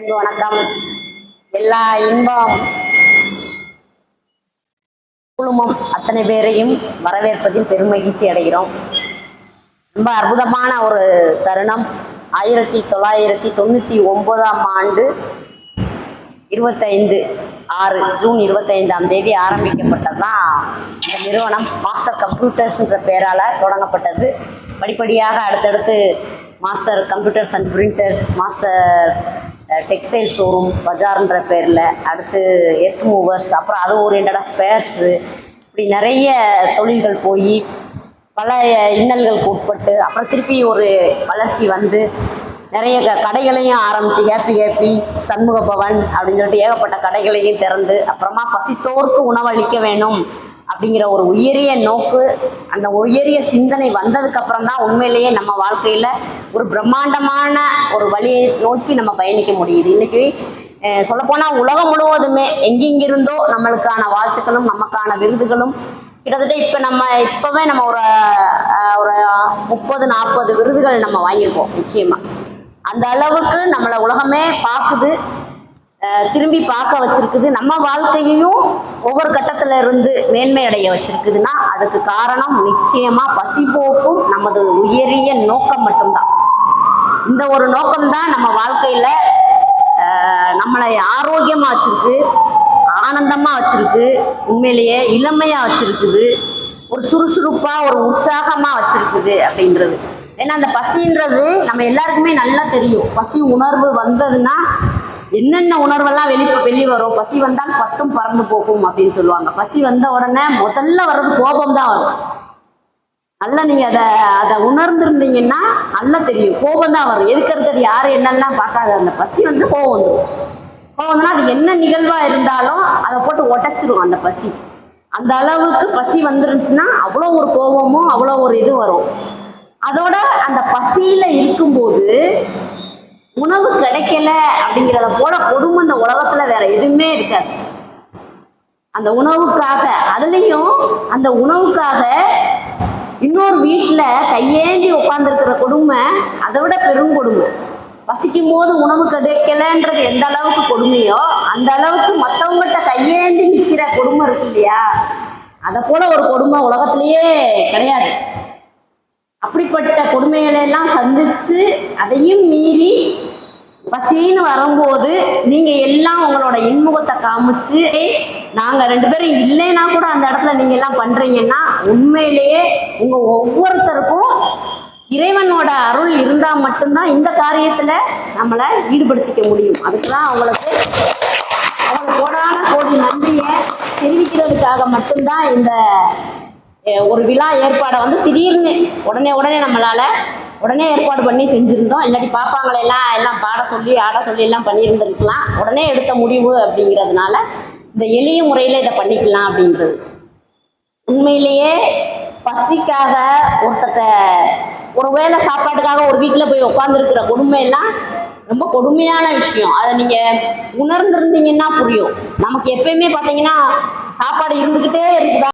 அன்பு வணக்கம். எல்லா இன்பம் குழுமம் அத்தனை பேரையும் வரவேற்பதில் பெரும் மகிழ்ச்சி அடைகிறோம். ரொம்ப அற்புதமான ஒரு தருணம். ஆயிரத்தி தொள்ளாயிரத்தி தொண்ணூற்றி ஒன்பதாம் ஆண்டு இருபத்தைந்து ஆறு ஜூன் இருபத்தைந்தாம் தேதி ஆரம்பிக்கப்பட்டது தான் இந்த நிறுவனம் மாஸ்டர் கம்ப்யூட்டர்ஸ்ன்ற பெயரால் தொடங்கப்பட்டது. படிப்படியாக அடுத்தடுத்து master computers and printers master textile showroom பஜார்ன்ற பேரில் அடுத்து எர்த் மூவர்ஸ் அப்புறம் அது ஓரியண்டடாக ஸ்பேர்ஸு இப்படி நிறைய தொழில்கள் போய் பல இன்னல்களுக்கு உட்பட்டு அப்புறம் திருப்பி ஒரு வளர்ச்சி வந்து நிறைய க- கடைகளையும் ஆரம்பித்து ஹேப்பி ஹேப்பி சண்முக பவன் அப்படின்னு சொல்லிட்டு ஏகப்பட்ட கடைகளையும் திறந்து அப்புறமா பசித்தோர்க்கு உணவளிக்க வேணும் அப்படிங்கிற ஒரு உயரிய நோக்கு அந்த உயரிய சிந்தனை வந்ததுக்கப்புறம் தான் உண்மையிலேயே நம்ம வாழ்க்கையில் ஒரு பிரம்மாண்டமான ஒரு வழியை நோக்கி நம்ம பயணிக்க முடியுது. இன்னைக்கு சொல்லப்போனால் உலகம் முழுவதுமே எங்கெங்கிருந்தோ நம்மளுக்கான வாழ்த்துக்களும் நமக்கான விருதுகளும் கிட்டத்தட்ட இப்போ நம்ம இப்போவே நம்ம ஒரு ஒரு முப்பது நாற்பது விருதுகள் நம்ம வாங்கியிருக்கோம் நிச்சயமாக அந்த அளவுக்கு நம்மளை உலகமே பார்க்குது திரும்பி பார்க்க வச்சிருக்குது. நம்ம வாழ்க்கையையும் ஒவ்வொரு கட்டத்தில் இருந்து மேன்மை அடைய வச்சிருக்குதுன்னா அதுக்கு காரணம் நிச்சயமாக பசிபோக்கும் நமது உயரிய நோக்கம் மட்டும்தான். இந்த ஒரு நோக்கம்தான் நம்ம வாழ்க்கையில் நம்மளை ஆரோக்கியமாக வச்சுருக்கு ஆனந்தமாக வச்சுருக்கு உண்மையிலேயே இளமையாக வச்சுருக்குது ஒரு சுறுசுறுப்பாக ஒரு உற்சாகமாக வச்சுருக்குது அப்படின்றது. ஏன்னா அந்த பசின்றது நம்ம எல்லாருக்குமே நல்லா தெரியும். பசி உணர்வு வந்ததுன்னா என்னென்ன உணர்வெல்லாம் வெளி வெளி வரும்? பசி வந்தால் பத்தும் பறந்து போகும் அப்படின்னு சொல்லுவாங்க. பசி வந்த உடனே முதல்ல வர்றது கோபம் தான் வரும். அல்ல நீங்க அதை அதை உணர்ந்துருந்தீங்கன்னா அல்ல தெரியும். கோபம் தான் வரும். எதுக்கு இருக்கிறது யார் என்னெல்லாம் பார்க்காத அந்த பசி வந்து கோபம் வந்துடும் கோபம் அது என்ன நிகழ்வா இருந்தாலும் அதை போட்டு உடைச்சிரும் அந்த பசி. அந்த அளவுக்கு பசி வந்துருந்துச்சுன்னா அவ்வளோ ஒரு கோபமும் அவ்வளோ ஒரு இது வரும். அதோட அந்த பசியில இருக்கும்போது உணவு கிடைக்கல அப்படிங்கிறத போல கொடுமை இந்த உலகத்துல வேற எதுவுமே இருக்காது. அந்த உணவுக்காக அதுலேயும் அந்த உணவுக்காக இன்னொரு வீட்டில் கையேந்தி உட்காந்துருக்கிற கொடுமை அதை விட பெரும் கொடுமை. வசிக்கும் போது உணவு கிடைக்கலன்றது எந்த அளவுக்கு கொடுமையோ அந்த அளவுக்கு மற்றவங்ககிட்ட கையேந்தி நிற்கிற கொடுமை இருக்கு இல்லையா? அதை போல ஒரு கொடுமை உலகத்திலேயே கிடையாது. அப்படிப்பட்ட கொடுமைகளை எல்லாம் சந்திச்சு அதையும் மீறி பசின்னு வரும்போது நீங்க எல்லாம் உங்களோட இன்முகத்தை காமிச்சு நாங்க ரெண்டு பேரும் இல்லைன்னா கூட அந்த இடத்துல நீங்க எல்லாம் பண்றீங்கன்னா உண்மையிலேயே உங்க ஒவ்வொருத்தருக்கும் இறைவனோட அருள் இருந்தா மட்டும்தான் இந்த காரியத்துல நம்மளை ஈடுபடுத்திக்க முடியும். அதுக்குதான் அவங்களுக்கு அவங்களுக்கு கோடான கோடி நன்றியை தெரிவிக்கிறதுக்காக மட்டும்தான் இந்த ஒரு விழா ஏற்பாடை வந்து திடீர்னு உடனே உடனே நம்மளால உடனே ஏற்பாடு பண்ணி செஞ்சுருந்தோம். இல்லாட்டி பாப்பாங்களெல்லாம் எல்லாம் பாட சொல்லி ஆட சொல்லி எல்லாம் பண்ணியிருந்திருக்கலாம். உடனே எடுத்த முடிவு அப்படிங்கிறதுனால இந்த எளிய முறையில் இதை பண்ணிக்கலாம் அப்படின்றது. உண்மையிலேயே பசிக்காக ஒருத்தட்ட ஒரு வேளை சாப்பாட்டுக்காக ஒரு வீட்டில் போய் உட்காந்துருக்கிற கொடுமையெல்லாம் ரொம்ப கொடுமையான விஷயம். அதை நீங்கள் உணர்ந்திருந்தீங்கன்னா புரியும். நமக்கு எப்பயுமே பார்த்தீங்கன்னா சாப்பாடு இருந்துக்கிட்டே இருக்குதா